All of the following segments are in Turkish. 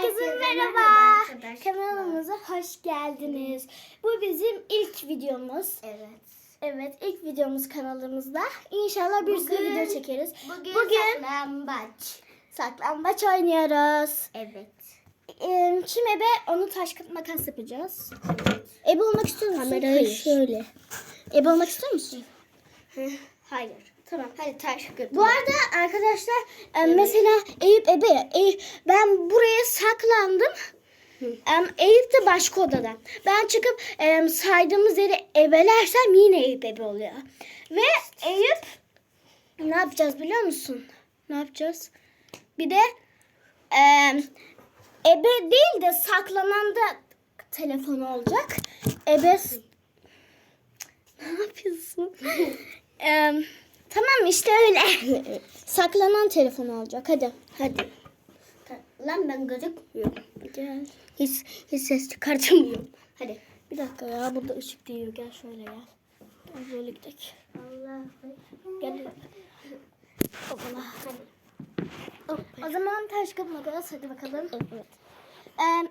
Herkese merhaba. arkadaşlar. Kanalımıza hoş geldiniz. Bu bizim ilk videomuz. Evet. Evet ilk videomuz kanalımızda. İnşallah bir sürü video çekeriz. Bugün, Bugün saklambaç. saklambaç oynuyoruz. Evet. Ee, Kim ebe onu taş kıt makas yapacağız. Ebe olmak istiyor musun? Kamerayı Hayır. şöyle. Ebe olmak istiyor musun? Hayır. Tamam. Hadi taş kırk. Bu arada arkadaşlar e, mesela Eyüp Ebe Eyüp- ben buraya saklandım. Em, Eyüp de başka odada. Ben çıkıp em, saydığımız yeri ebelersem yine Eyüp Ebe oluyor. Ve Eyüp ne yapacağız biliyor musun? Ne yapacağız? Bir de em, ebe değil de saklanan da telefonu olacak. Ebe ne yapıyorsun? Em, tamam işte öyle. Saklanan telefon olacak. Hadi. Hadi. Lan ben gözükmüyorum. Gel. Hiç, hiç ses çıkartamıyorum. Hadi. Bir dakika ya. Burada ışık değiyor. Gel şöyle gel. Gel böyle gidelim. Allah. Gel. Hoppala. O zaman taş kağıt makas. Hadi bakalım. Evet. Em,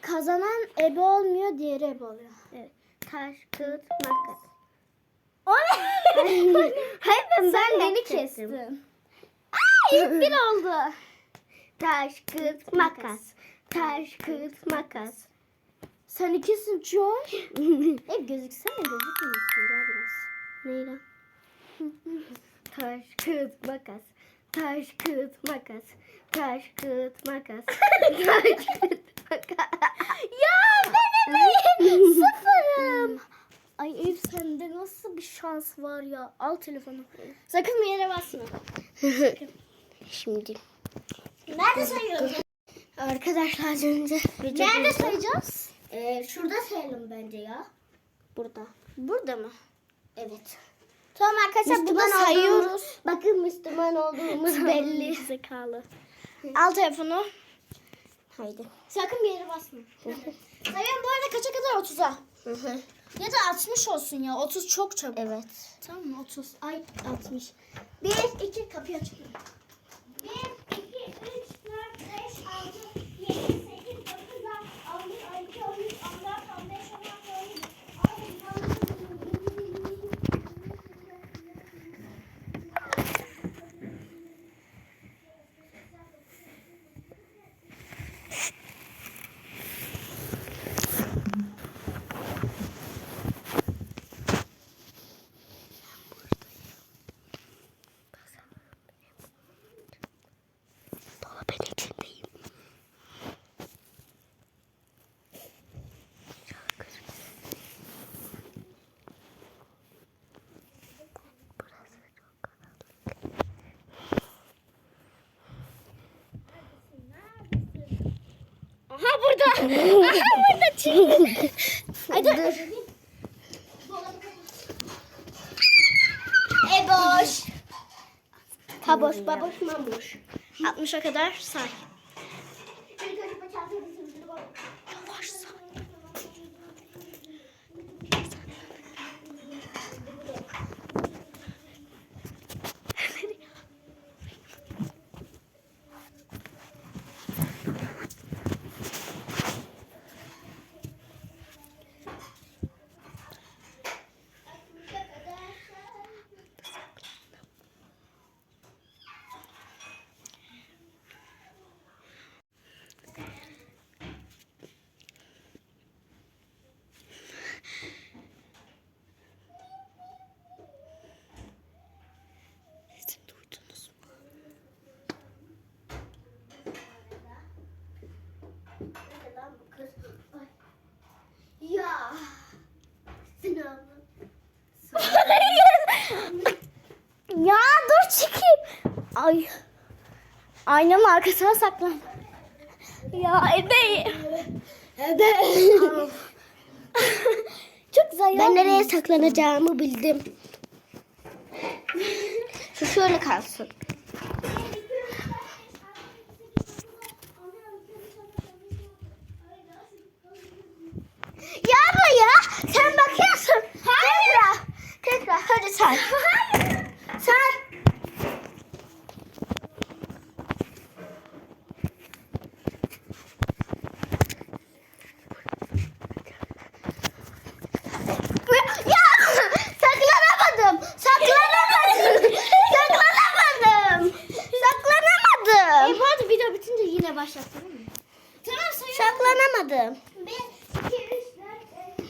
kazanan ebe olmuyor. Diğeri ebe oluyor. evet. Taş kağıt makas. O ne? Hayır ben, Sen ben beni kestin. İlk bir oldu. Taş kağıt makas. Taş kağıt makas. Sen ikisin Joy. Hep gözüksene gözükmüyorsun. Gel biraz. Neyle? Taş kağıt makas. Taş kağıt makas. Taş kağıt makas. Taş kağıt makas. Ya ben ebeyim. Sıfırım. Ay Eyüp sende nasıl bir şans var ya. Al telefonu. Sakın bir yere basma. Şimdi. Nerede sayıyoruz? Arkadaşlar az önce Nerede sayacağız? Ee, şurada sayalım bence ya. Burada. Burada mı? Evet. Tamam arkadaşlar Müslüman sayıyoruz. olduğumuz- Bakın Müslüman olduğumuz belli. Zekalı. Al telefonu. Haydi. Sakın bir yere basma. Sayıyorum bu arada kaça kadar 30'a? Ya da 60 olsun ya. 30 çok çabuk. evet. Tamam mı? 30. Ay 60. 1, 2 kapıyı açıyorum. Burada. Çıktı. Hadi. E boş. Ha boş baboş mamuş. 60'a kadar say. Yavaş say. Siz duydunuz mu? Ya. Sınavım. Ya dur çıkayım. Ay. Aynanın arkasına saklan. Ya ebe. Evet. Çok güzel ben nereye saklanacağımı bildim. Şu şöyle kalsın. Ya abla ya. Sen bakıyorsun. Hayır. Tekrar. Tekrar. Hadi say. Hayır. Say. Yine başlatalım mı? Tamam Saklanamadım. 1, 2, 3, 4, 5,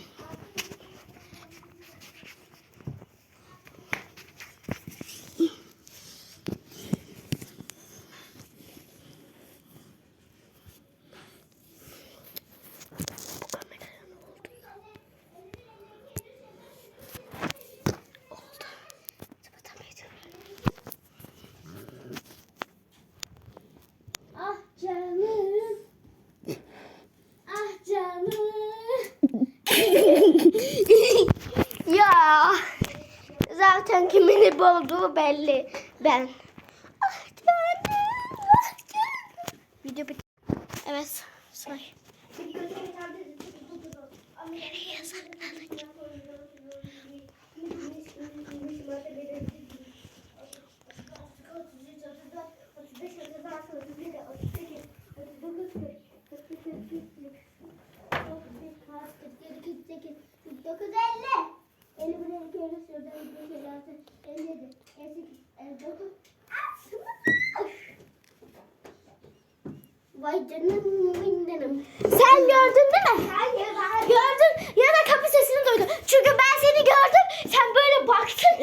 Ah canım. Ah canım. Ya zaten kimin olduğu belli. Ben. Ah canım. Ah canım. Video bitti. Evet say. Vay canım benim. Sen gördün değil mi? Gördün ya da kapı sesini duydun. Çünkü ben seni gördüm. Sen böyle baktın.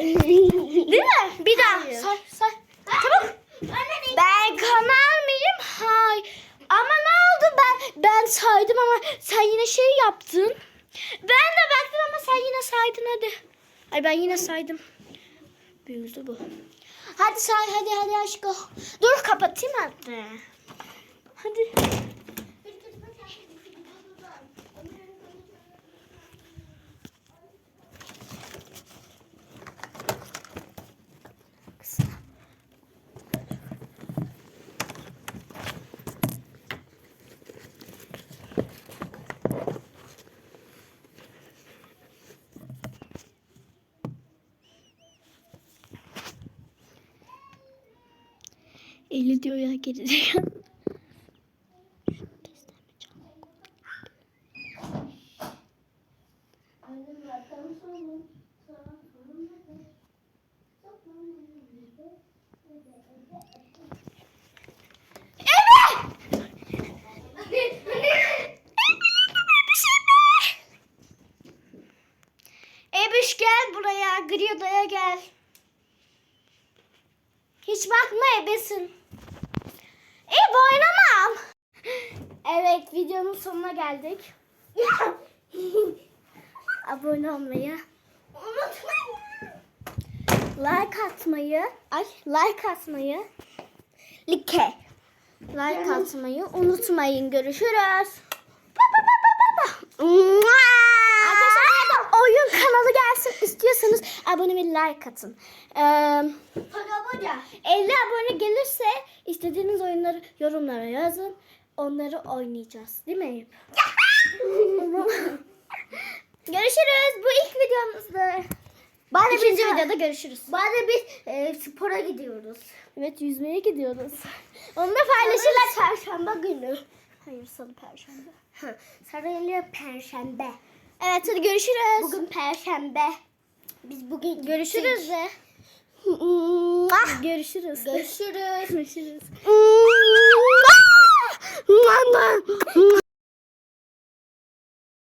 Değil mi? Bir daha. Say say. Çabuk. Ben kanal mıyım? Hayır. Ama ne oldu ben ben saydım ama sen yine şey yaptın. Ben de baktım ama sen yine saydın hadi. Ay ben yine saydım. Büyüdü bu. Hadi say hadi hadi aşkım. Dur kapatayım hadi. Hadi. Eli diyor ya gerizekalı. Ebiş gel buraya. Gri odaya gel. Hiç bakma ebesin. Eb oynamam. Evet videonun sonuna geldik. Abone olmayı, unutmayın. like atmayı, ay like atmayı, like, like atmayı unutmayın. Görüşürüz. Ba, ba, ba, ba, ba, kanalı gelsin istiyorsanız abone ve like atın. Ee, Parabola. 50 abone gelirse istediğiniz oyunları yorumlara yazın. Onları oynayacağız. Değil mi Eyüp? görüşürüz. Bu ilk videomuzda. Bari İkinci biz- videoda görüşürüz. Bari biz e, spora gidiyoruz. Evet yüzmeye gidiyoruz. Onu da paylaşırlar. Çarşamba günü. Hayır salı perşembe. Sarılı perşembe. Evet hadi görüşürüz. Bugün perşembe. Biz bugün görüşürüz gittik. de. Görüşürüz. Görüşürüz. Görüşürüz. Mama.